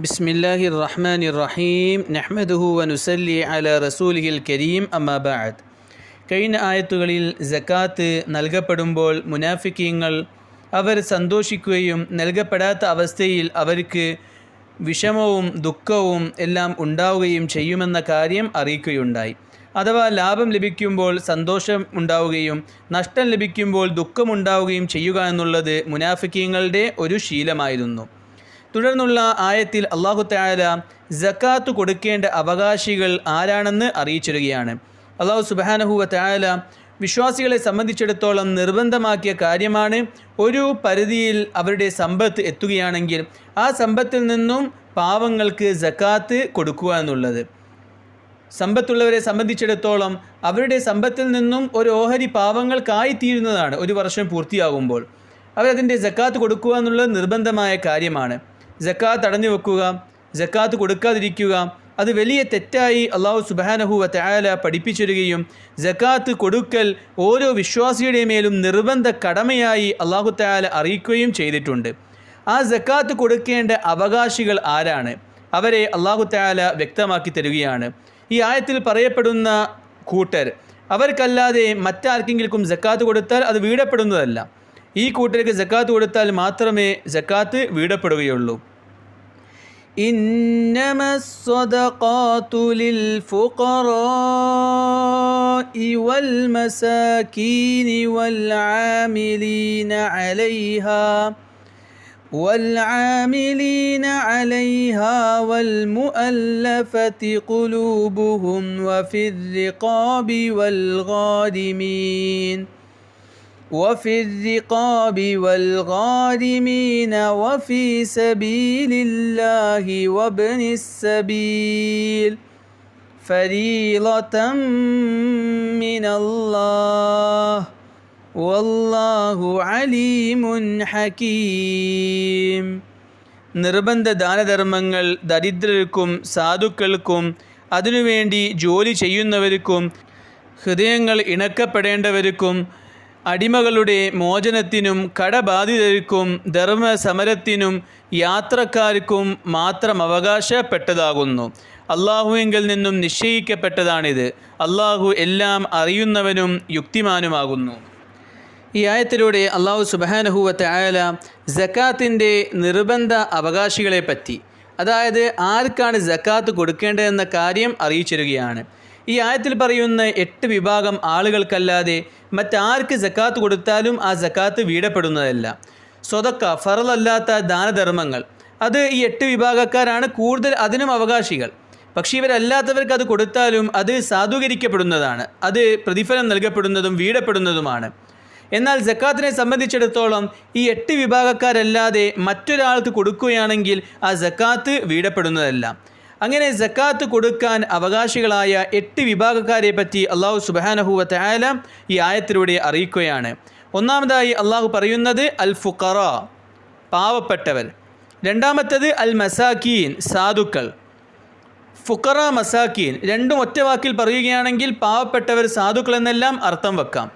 ബിസ്മില്ലാഹി റഹ്മാൻ റഹീം നെഹ്മദുഹു على رسوله റസൂലിഹിൽ കരീം بعد കഴിഞ്ഞ ആയത്തുകളിൽ ജക്കാത്ത് നൽകപ്പെടുമ്പോൾ മുനാഫിക്കീങ്ങൾ അവർ സന്തോഷിക്കുകയും നൽകപ്പെടാത്ത അവസ്ഥയിൽ അവർക്ക് വിഷമവും ദുഃഖവും എല്ലാം ഉണ്ടാവുകയും ചെയ്യുമെന്ന കാര്യം അറിയിക്കുകയുണ്ടായി. അഥവാ ലാഭം ലഭിക്കുമ്പോൾ സന്തോഷം ഉണ്ടാവുകയും നഷ്ടം ലഭിക്കുമ്പോൾ ദുഃഖമുണ്ടാവുകയും ചെയ്യുക എന്നുള്ളത് മുനാഫിക്കീങ്ങളുടെ ഒരു ശീലമായിരുന്നു. തുടർന്നുള്ള ആയത്തിൽ അള്ളാഹു താല ജക്കാത്ത് കൊടുക്കേണ്ട അവകാശികൾ ആരാണെന്ന് അറിയിച്ചിരുകയാണ് അള്ളാഹു സുബാനഹുവ താല വിശ്വാസികളെ സംബന്ധിച്ചിടത്തോളം നിർബന്ധമാക്കിയ കാര്യമാണ് ഒരു പരിധിയിൽ അവരുടെ സമ്പത്ത് എത്തുകയാണെങ്കിൽ ആ സമ്പത്തിൽ നിന്നും പാവങ്ങൾക്ക് ജക്കാത്ത് കൊടുക്കുക എന്നുള്ളത്. സമ്പത്തുള്ളവരെ സംബന്ധിച്ചിടത്തോളം അവരുടെ സമ്പത്തിൽ നിന്നും ഒരു ഓഹരി പാവങ്ങൾക്കായി തീരുന്നതാണ്. ഒരു വർഷം പൂർത്തിയാകുമ്പോൾ അവരതിന്റെ ജക്കാത്ത് കൊടുക്കുക എന്നുള്ളത് നിർബന്ധമായ കാര്യമാണ്. ജക്കാത്ത് അടഞ്ഞു വെക്കുക ജക്കാത്ത് കൊടുക്കാതിരിക്കുക. അത് വലിയ തെറ്റായി അള്ളാഹു സുബാനഹുവ തയാല പഠിപ്പിച്ചിരുകയും ജക്കാത്ത് കൊടുക്കൽ ഓരോ വിശ്വാസിയുടെ മേലും നിർബന്ധ കടമയായി അള്ളാഹു തയാല അറിയിക്കുകയും ചെയ്തിട്ടുണ്ട്. ആ ജക്കാത്ത് കൊടുക്കേണ്ട അവകാശികൾ ആരാണ്? അവരെ അള്ളാഹു തയാല വ്യക്തമാക്കി തരികയാണ്. ഈ ആയത്തിൽ പറയപ്പെടുന്ന കൂട്ടർ അവർക്കല്ലാതെ മറ്റാർക്കെങ്കിലും ജക്കാത്ത് കൊടുത്താൽ അത് വീടപ്പെടുന്നതല്ല. ഈ കൂട്ടർക്ക് ജക്കാത്ത് കൊടുത്താൽ മാത്രമേ ജക്കാത്ത് വീടപ്പെടുകയുള്ളൂ. إنما الصدقات للفقراء والمساكين والعاملين عليها والعاملين عليها والمؤلفة قلوبهم وفي الرقاب والغارمين وفي الرقاب والغارمين وفي سبيل الله وابن السبيل فريضة من الله والله عليم حكيم നിർബന്ധ ദാനധർമ്മങ്ങൾ ദരിദ്രർക്കും സാധുക്കൾക്കും അതിനുവേണ്ടി ജോലി ചെയ്യുന്നവർക്കും ഹൃദയങ്ങൾ ഇണക്കപ്പെടേണ്ടവർക്കും അടിമകളുടെ മോചനത്തിനും കടബാധിതർക്കും ധർമ്മസമരത്തിനും യാത്രക്കാർക്കും മാത്രം അവകാശപ്പെട്ടതാകുന്നു. അള്ളാഹുവിങ്കിൽ നിന്നും നിശ്ചയിക്കപ്പെട്ടതാണിത്. അള്ളാഹു എല്ലാം അറിയുന്നവനും യുക്തിമാനുമാകുന്നു. ഈ ആയത്തിലൂടെ അള്ളാഹു സുബാനഹുവത്തെ ആയാല ജക്കാത്തിന്റെ നിർബന്ധ അവകാശികളെ പറ്റി അതായത് ആർക്കാണ് ജക്കാത്ത് കൊടുക്കേണ്ടതെന്ന കാര്യം അറിയിച്ചിരുകയാണ് ഈ ആയത്തിൽ പറയുന്ന എട്ട് വിഭാഗം ആളുകൾക്കല്ലാതെ മറ്റാർക്ക് ജക്കാത്ത് കൊടുത്താലും ആ ജക്കാത്ത് വീടപ്പെടുന്നതല്ല. സ്വതക്ക ഫറലല്ലാത്ത ദാനധർമ്മങ്ങൾ. അത് ഈ എട്ട് വിഭാഗക്കാരാണ് കൂടുതൽ അതിനും അവകാശികൾ. പക്ഷേ ഇവരല്ലാത്തവർക്ക് അത് കൊടുത്താലും അത് സാധൂകരിക്കപ്പെടുന്നതാണ്. അത് പ്രതിഫലം നൽകപ്പെടുന്നതും വീടപ്പെടുന്നതുമാണ്. എന്നാൽ ജക്കാത്തിനെ സംബന്ധിച്ചിടത്തോളം ഈ എട്ട് വിഭാഗക്കാരല്ലാതെ മറ്റൊരാൾക്ക് കൊടുക്കുകയാണെങ്കിൽ ആ ജക്കാത്ത് വീടപ്പെടുന്നതല്ല. അങ്ങനെ ജക്കാത്ത് കൊടുക്കാൻ അവകാശികളായ എട്ട് വിഭാഗക്കാരെ പറ്റി അള്ളാഹു സുബാനഹുവ തയാല ഈ ആയത്തിലൂടെ അറിയിക്കുകയാണ്. ഒന്നാമതായി അള്ളാഹു പറയുന്നത് അൽ ഫുഖറ പാവപ്പെട്ടവർ. രണ്ടാമത്തത് അൽ മസാക്കീൻ സാധുക്കൾ. ഫുഖറ മസാക്കീൻ. രണ്ടും ഒറ്റ വാക്കിൽ പറയുകയാണെങ്കിൽ പാവപ്പെട്ടവർ സാധുക്കൾ എന്നെല്ലാം അർത്ഥം വെക്കാം.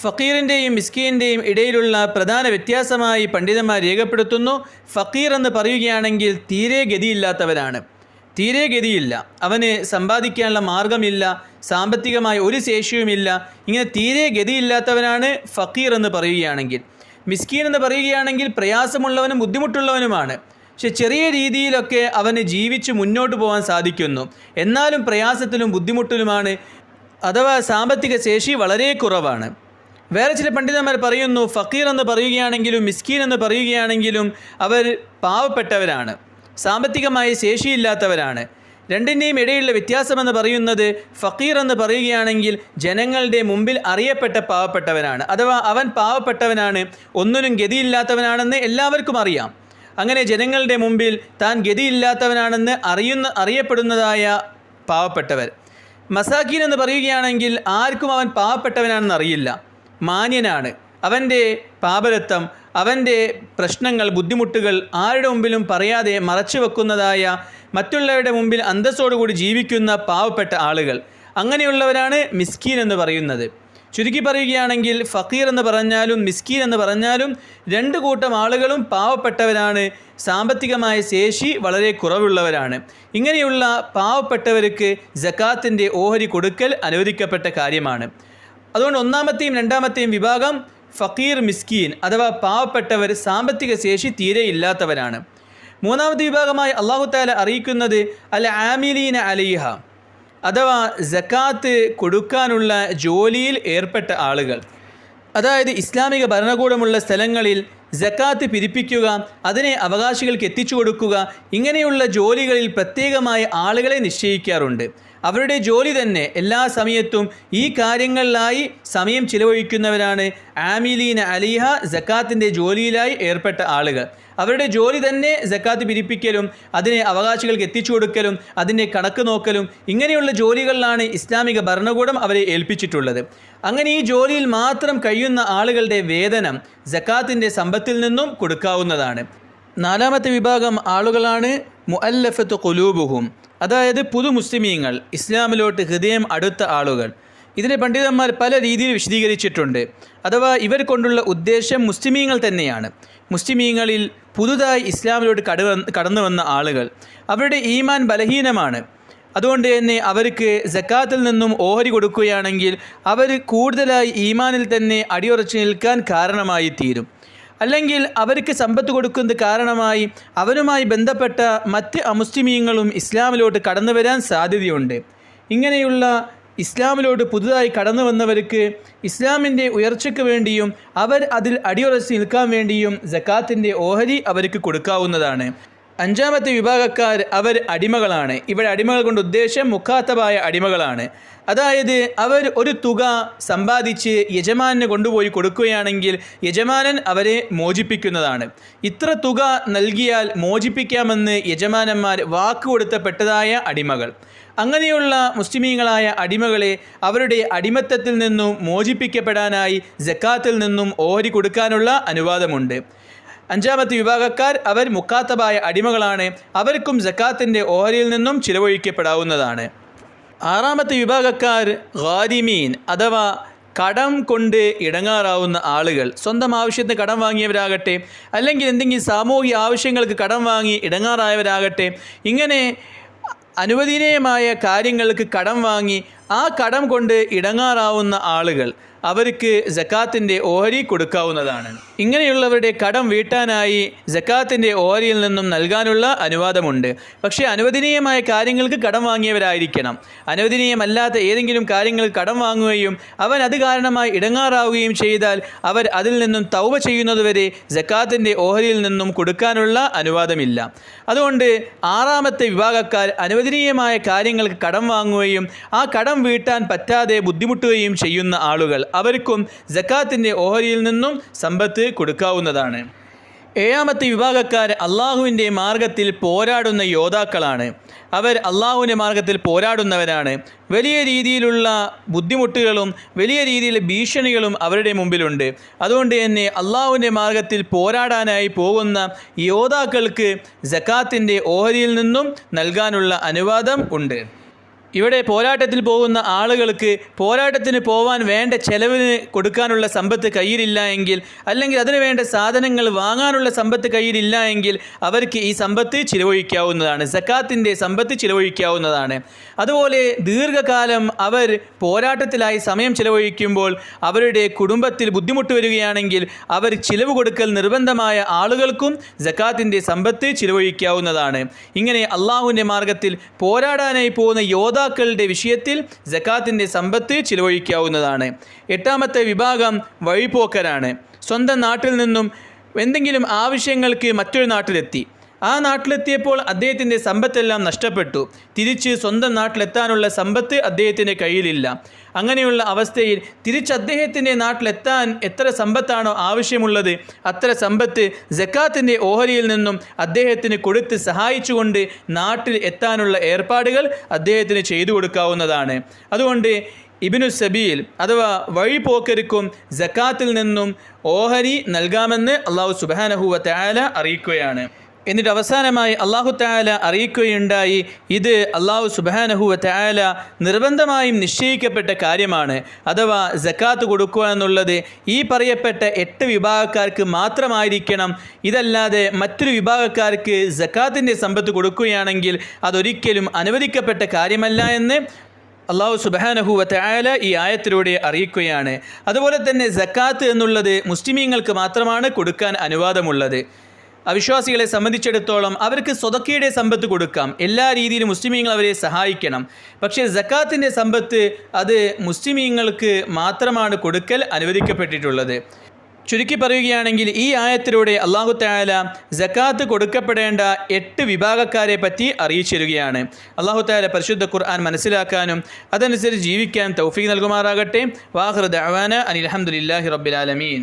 ഫക്കീറിന്റെയും മിസ്കീന്റെയും ഇടയിലുള്ള പ്രധാന വ്യത്യാസമായി പണ്ഡിതന്മാർ രേഖപ്പെടുത്തുന്നു. ഫക്കീർ എന്ന് പറയുകയാണെങ്കിൽ തീരെ ഗതിയില്ലാത്തവരാണ്. തീരെ ഗതിയില്ല. അവന് സമ്പാദിക്കാനുള്ള മാർഗമില്ല സാമ്പത്തികമായ ഒരു ശേഷിയുമില്ല. ഇങ്ങനെ തീരെ ഗതിയില്ലാത്തവനാണ് ഫക്കീർ എന്ന് പറയുകയാണെങ്കിൽ. മിസ്കീൻ എന്ന് പറയുകയാണെങ്കിൽ പ്രയാസമുള്ളവനും ബുദ്ധിമുട്ടുള്ളവനുമാണ്. പക്ഷെ ചെറിയ രീതിയിലൊക്കെ അവന് ജീവിച്ച് മുന്നോട്ട് പോകാൻ സാധിക്കുന്നു. എന്നാലും പ്രയാസത്തിലും ബുദ്ധിമുട്ടിലുമാണ്. അഥവാ സാമ്പത്തിക ശേഷി വളരെ കുറവാണ്. വേറെ ചില പണ്ഡിതന്മാർ പറയുന്നു ഫക്കീർ എന്ന് പറയുകയാണെങ്കിലും മിസ്കീൻ എന്ന് പറയുകയാണെങ്കിലും അവർ പാവപ്പെട്ടവരാണ്. സാമ്പത്തികമായി ശേഷിയില്ലാത്തവരാണ്. രണ്ടിന്റെയും ഇടയിലുള്ള വ്യത്യാസമെന്ന് പറയുന്നത് ഫക്കീർ എന്ന് പറയുകയാണെങ്കിൽ ജനങ്ങളുടെ മുമ്പിൽ അറിയപ്പെട്ട പാവപ്പെട്ടവനാണ്. അഥവാ അവൻ പാവപ്പെട്ടവനാണ് ഒന്നിനും ഗതിയില്ലാത്തവനാണെന്ന് എല്ലാവർക്കും അറിയാം. അങ്ങനെ ജനങ്ങളുടെ മുമ്പിൽ താൻ ഗതിയില്ലാത്തവനാണെന്ന് അറിയുന്ന അറിയപ്പെടുന്നതായ പാവപ്പെട്ടവർ. മസാക്കീൻ എന്ന് പറയുകയാണെങ്കിൽ ആർക്കും അവൻ പാവപ്പെട്ടവനാണെന്ന് അറിയില്ല. മാന്യനാണ്. അവന്റെ പാപരത്വം അവന്റെ പ്രശ്നങ്ങൾ ബുദ്ധിമുട്ടുകൾ ആരുടെ മുമ്പിലും പറയാതെ മറച്ചു വെക്കുന്നതായ മറ്റുള്ളവരുടെ മുമ്പിൽ അന്തസ്സോടുകൂടി ജീവിക്കുന്ന പാവപ്പെട്ട ആളുകൾ. അങ്ങനെയുള്ളവരാണ് മിസ്കീൻ എന്ന് പറയുന്നത്. ചുരുക്കി പറയുകയാണെങ്കിൽ ഫക്കീർ എന്ന് പറഞ്ഞാലും മിസ്കീൻ എന്ന് പറഞ്ഞാലും രണ്ട് കൂട്ടം ആളുകളും പാവപ്പെട്ടവരാണ്. സാമ്പത്തികമായ ശേഷി വളരെ കുറവുള്ളവരാണ്. ഇങ്ങനെയുള്ള പാവപ്പെട്ടവർക്ക് ജക്കാത്തിന്റെ ഓഹരി കൊടുക്കൽ അനുവദിക്കപ്പെട്ട കാര്യമാണ്. അതുകൊണ്ട് ഒന്നാമത്തെയും രണ്ടാമത്തെയും വിഭാഗം ഫക്കീർ മിസ്കീൻ അഥവാ പാവപ്പെട്ടവർ സാമ്പത്തിക ശേഷി തീരെ ഇല്ലാത്തവരാണ്. മൂന്നാമത്തെ വിഭാഗമായി അള്ളാഹു താല അറിയിക്കുന്നത് അൽ ആമിലീന അലിഹ അഥവാ ജക്കാത്ത് കൊടുക്കാനുള്ള ജോലിയിൽ ഏർപ്പെട്ട ആളുകൾ. അതായത് ഇസ്ലാമിക ഭരണകൂടമുള്ള സ്ഥലങ്ങളിൽ ജക്കാത്ത് പിരിപ്പിക്കുക അതിനെ അവകാശികൾക്ക് എത്തിച്ചു കൊടുക്കുക ഇങ്ങനെയുള്ള ജോലികളിൽ പ്രത്യേകമായി ആളുകളെ നിശ്ചയിക്കാറുണ്ട്. അവരുടെ ജോലി തന്നെ എല്ലാ സമയത്തും ഈ കാര്യങ്ങളിലായി സമയം ചിലവഴിക്കുന്നവരാണ്. ആമിലീന അലിഹ ജക്കാത്തിന്റെ ജോലിയിലായി ഏർപ്പെട്ട ആളുകൾ. അവരുടെ ജോലി തന്നെ ജക്കാത്ത് പിരിപ്പിക്കലും അതിനെ അവകാശികൾക്ക് എത്തിച്ചു കൊടുക്കലും അതിന്റെ കണക്ക് നോക്കലും ഇങ്ങനെയുള്ള ജോലികളിലാണ് ഇസ്ലാമിക ഭരണകൂടം അവരെ ഏൽപ്പിച്ചിട്ടുള്ളത്. അങ്ങനെ ഈ ജോലിയിൽ മാത്രം കഴിയുന്ന ആളുകളുടെ വേതനം ജക്കാത്തിന്റെ സമ്പത്തിൽ നിന്നും കൊടുക്കാവുന്നതാണ്. നാലാമത്തെ വിഭാഗം ആളുകളാണ് മുഅല്ലഫത്ത് കുലൂബുഹും അതായത് പുതു മുസ്ലിമീങ്ങൾ ഇസ്ലാമിലോട്ട് ഹൃദയം അടുത്ത ആളുകൾ. ഇതിനെ പണ്ഡിതന്മാർ പല രീതിയിൽ വിശദീകരിച്ചിട്ടുണ്ട്. അഥവാ ഇവർ കൊണ്ടുള്ള ഉദ്ദേശം മുസ്ലിമീങ്ങൾ തന്നെയാണ്. മുസ്ലിമീങ്ങളിൽ പുതുതായി ഇസ്ലാമിലോട്ട് കടവ കടന്നു വന്ന ആളുകൾ. അവരുടെ ഈമാൻ ബലഹീനമാണ്. അതുകൊണ്ട് തന്നെ അവർക്ക് ജക്കാത്തിൽ നിന്നും ഓഹരി കൊടുക്കുകയാണെങ്കിൽ അവർ കൂടുതലായി ഈമാനിൽ തന്നെ അടിയുറച്ചു നിൽക്കാൻ കാരണമായി തീരും അല്ലെങ്കിൽ അവർക്ക് സമ്പത്ത് കൊടുക്കുന്നത് കാരണമായി അവരുമായി ബന്ധപ്പെട്ട മറ്റ് അമുസ്ലിമീങ്ങളും ഇസ്ലാമിലോട്ട് കടന്നു വരാൻ സാധ്യതയുണ്ട്. ഇങ്ങനെയുള്ള ഇസ്ലാമിലോട്ട് പുതുതായി കടന്നു വന്നവർക്ക് ഇസ്ലാമിന്റെ ഉയർച്ചയ്ക്ക് വേണ്ടിയും അവർ അതിൽ അടിയുറച്ച് നിൽക്കാൻ വേണ്ടിയും ജക്കാത്തിന്റെ ഓഹരി അവർക്ക് കൊടുക്കാവുന്നതാണ്. അഞ്ചാമത്തെ വിഭാഗക്കാർ അവർ അടിമകളാണ്. ഇവിടെ അടിമകൾ കൊണ്ട് ഉദ്ദേശം മുഖാത്തബായ അടിമകളാണ്. അതായത് അവർ ഒരു തുക സമ്പാദിച്ച് യജമാനന് കൊണ്ടുപോയി കൊടുക്കുകയാണെങ്കിൽ യജമാനൻ അവരെ മോചിപ്പിക്കുന്നതാണ്. ഇത്ര തുക നൽകിയാൽ മോചിപ്പിക്കാമെന്ന് യജമാനന്മാർ വാക്കുകൊടുത്തപ്പെട്ടതായ അടിമകൾ. അങ്ങനെയുള്ള മുസ്ലിമീങ്ങളായ അടിമകളെ അവരുടെ അടിമത്തത്തിൽ നിന്നും മോചിപ്പിക്കപ്പെടാനായി ജക്കാത്തിൽ നിന്നും ഓഹരി കൊടുക്കാനുള്ള അനുവാദമുണ്ട്. അഞ്ചാമത്തെ വിഭാഗക്കാർ അവർ മുക്കാത്തബായ അടിമകളാണ്. അവർക്കും ജക്കാത്തിന്റെ ഓഹരിയിൽ നിന്നും ചിലവഴിക്കപ്പെടാവുന്നതാണ്. ആറാമത്തെ വിഭാഗക്കാർ ഖാദിമീൻ അഥവാ കടം കൊണ്ട് ഇടങ്ങാറാവുന്ന ആളുകൾ. സ്വന്തം ആവശ്യത്തിന് കടം വാങ്ങിയവരാകട്ടെ അല്ലെങ്കിൽ എന്തെങ്കിലും സാമൂഹിക ആവശ്യങ്ങൾക്ക് കടം വാങ്ങി ഇടങ്ങാറായവരാകട്ടെ ഇങ്ങനെ അനുവദനീയമായ കാര്യങ്ങൾക്ക് കടം വാങ്ങി ആ കടം കൊണ്ട് ഇടങ്ങാറാവുന്ന ആളുകൾ അവർക്ക് ജക്കാത്തിന്റെ ഓഹരി കൊടുക്കാവുന്നതാണ്. ഇങ്ങനെയുള്ളവരുടെ കടം വീട്ടാനായി ജക്കാത്തിന്റെ ഓഹരിയിൽ നിന്നും നൽകാനുള്ള അനുവാദമുണ്ട്. പക്ഷേ അനുവദനീയമായ കാര്യങ്ങൾക്ക് കടം വാങ്ങിയവരായിരിക്കണം. അനുവദനീയമല്ലാത്ത ഏതെങ്കിലും കാര്യങ്ങൾ കടം വാങ്ങുകയും അവൻ അത് കാരണമായി ഇടങ്ങാറാവുകയും ചെയ്താൽ അവർ അതിൽ നിന്നും തൗവ ചെയ്യുന്നതുവരെ ജക്കാത്തിന്റെ ഓഹരിയിൽ നിന്നും കൊടുക്കാനുള്ള അനുവാദമില്ല. അതുകൊണ്ട് ആറാമത്തെ വിഭാഗക്കാർ അനുവദനീയമായ കാര്യങ്ങൾക്ക് കടം വാങ്ങുകയും ആ കടം വീട്ടാൻ പറ്റാതെ ബുദ്ധിമുട്ടുകയും ചെയ്യുന്ന ആളുകൾ അവർക്കും ജക്കാത്തിന്റെ ഓഹരിയിൽ നിന്നും സമ്പത്ത് കൊടുക്കാവുന്നതാണ്. ഏഴാമത്തെ വിഭാഗക്കാർ അള്ളാഹുവിന്റെ മാർഗത്തിൽ പോരാടുന്ന യോദ്ധാക്കളാണ്. അവർ അള്ളാഹുവിന്റെ മാർഗത്തിൽ പോരാടുന്നവരാണ്. വലിയ രീതിയിലുള്ള ബുദ്ധിമുട്ടുകളും വലിയ രീതിയിലെ ഭീഷണികളും അവരുടെ മുമ്പിലുണ്ട്. അതുകൊണ്ട് തന്നെ അള്ളാഹുവിന്റെ മാർഗത്തിൽ പോരാടാനായി പോകുന്ന യോദ്ധാക്കൾക്ക് ജക്കാത്തിന്റെ ഓഹരിയിൽ നിന്നും നൽകാനുള്ള അനുവാദം ഉണ്ട്. ഇവിടെ പോരാട്ടത്തിൽ പോകുന്ന ആളുകൾക്ക് പോരാട്ടത്തിന് പോവാൻ വേണ്ട ചെലവിന് കൊടുക്കാനുള്ള സമ്പത്ത് കയ്യിലില്ല എങ്കിൽ അല്ലെങ്കിൽ അതിന് വേണ്ട സാധനങ്ങൾ വാങ്ങാനുള്ള സമ്പത്ത് കയ്യിലില്ല എങ്കിൽ അവർക്ക് ഈ സമ്പത്ത് ചിലവഴിക്കാവുന്നതാണ് സക്കാത്തിന്റെ സമ്പത്ത് ചിലവഴിക്കാവുന്നതാണ്. അതുപോലെ ദീർഘകാലം അവർ പോരാട്ടത്തിലായി സമയം ചിലവഴിക്കുമ്പോൾ അവരുടെ കുടുംബത്തിൽ ബുദ്ധിമുട്ട് വരികയാണെങ്കിൽ അവർ ചിലവ് കൊടുക്കൽ നിർബന്ധമായ ആളുകൾക്കും ജക്കാത്തിന്റെ സമ്പത്ത് ചിലവഴിക്കാവുന്നതാണ്. ഇങ്ങനെ അള്ളാഹുവിന്റെ മാർഗത്തിൽ പോരാടാനായി പോകുന്ന യോദ്ധാക്കളുടെ വിഷയത്തിൽ ജക്കാത്തിന്റെ സമ്പത്ത് ചിലവഴിക്കാവുന്നതാണ്. എട്ടാമത്തെ വിഭാഗം വഴിപോക്കരാണ് സ്വന്തം നാട്ടിൽ നിന്നും എന്തെങ്കിലും ആവശ്യങ്ങൾക്ക് മറ്റൊരു നാട്ടിലെത്തി. ആ നാട്ടിലെത്തിയപ്പോൾ അദ്ദേഹത്തിന്റെ സമ്പത്തെല്ലാം നഷ്ടപ്പെട്ടു. തിരിച്ച് സ്വന്തം നാട്ടിലെത്താനുള്ള സമ്പത്ത് അദ്ദേഹത്തിന്റെ കയ്യിലില്ല. അങ്ങനെയുള്ള അവസ്ഥയിൽ തിരിച്ച് അദ്ദേഹത്തിന്റെ നാട്ടിലെത്താൻ എത്ര സമ്പത്താണോ ആവശ്യമുള്ളത് അത്ര സമ്പത്ത് ജക്കാത്തിന്റെ ഓഹരിയിൽ നിന്നും അദ്ദേഹത്തിന് കൊടുത്ത് സഹായിച്ചുകൊണ്ട് നാട്ടിൽ എത്താനുള്ള ഏർപ്പാടുകൾ അദ്ദേഹത്തിന് ചെയ്തു കൊടുക്കാവുന്നതാണ്. അതുകൊണ്ട് ഇബിനു സബീൽ അഥവാ വഴിപോക്കരുക്കും ജക്കാത്തിൽ നിന്നും ഓഹരി നൽകാമെന്ന് അള്ളാഹു സുബാനഹുവ തയാല അറിയിക്കുകയാണ്. എന്നിട്ട് അവസാനമായി അള്ളാഹു താല അറിയിക്കുകയുണ്ടായി ഇത് അള്ളാഹു സുബാനഹുവ താല നിർബന്ധമായും നിശ്ചയിക്കപ്പെട്ട കാര്യമാണ്. അഥവാ ജക്കാത്ത് കൊടുക്കുക എന്നുള്ളത് ഈ പറയപ്പെട്ട എട്ട് വിഭാഗക്കാർക്ക് മാത്രമായിരിക്കണം. ഇതല്ലാതെ മറ്റൊരു വിഭാഗക്കാർക്ക് ജക്കാത്തിന്റെ സമ്പത്ത് കൊടുക്കുകയാണെങ്കിൽ അതൊരിക്കലും അനുവദിക്കപ്പെട്ട കാര്യമല്ല എന്ന് അള്ളാഹു സുബാനഹുവ തായാല ഈ ആയത്തിലൂടെ അറിയിക്കുകയാണ്. അതുപോലെ തന്നെ ജക്കാത്ത് എന്നുള്ളത് മുസ്ലിമീങ്ങൾക്ക് മാത്രമാണ് കൊടുക്കാൻ അനുവാദമുള്ളത്. അവിശ്വാസികളെ സംബന്ധിച്ചിടത്തോളം അവർക്ക് സ്വതക്കയുടെ സമ്പത്ത് കൊടുക്കാം. എല്ലാ രീതിയിലും മുസ്ലിമീങ്ങൾ അവരെ സഹായിക്കണം. പക്ഷേ ജക്കാത്തിന്റെ സമ്പത്ത് അത് മുസ്ലിമീങ്ങൾക്ക് മാത്രമാണ് കൊടുക്കൽ അനുവദിക്കപ്പെട്ടിട്ടുള്ളത്. ചുരുക്കി പറയുകയാണെങ്കിൽ ഈ ആയത്തിലൂടെ അള്ളാഹു താല ജക്കാത്ത് കൊടുക്കപ്പെടേണ്ട എട്ട് വിഭാഗക്കാരെ പറ്റി അറിയിച്ചിരുകയാണ് അള്ളാഹു താല പരിശുദ്ധ ഖുർആൻ മനസ്സിലാക്കാനും അതനുസരിച്ച് ജീവിക്കാൻ തൗഫീഖ് നൽകുമാറാകട്ടെ. വാഹൃദ് അവാന അനിൽ അഹമ്മദില്ലാഹി റബ്ബിലാലമീൻ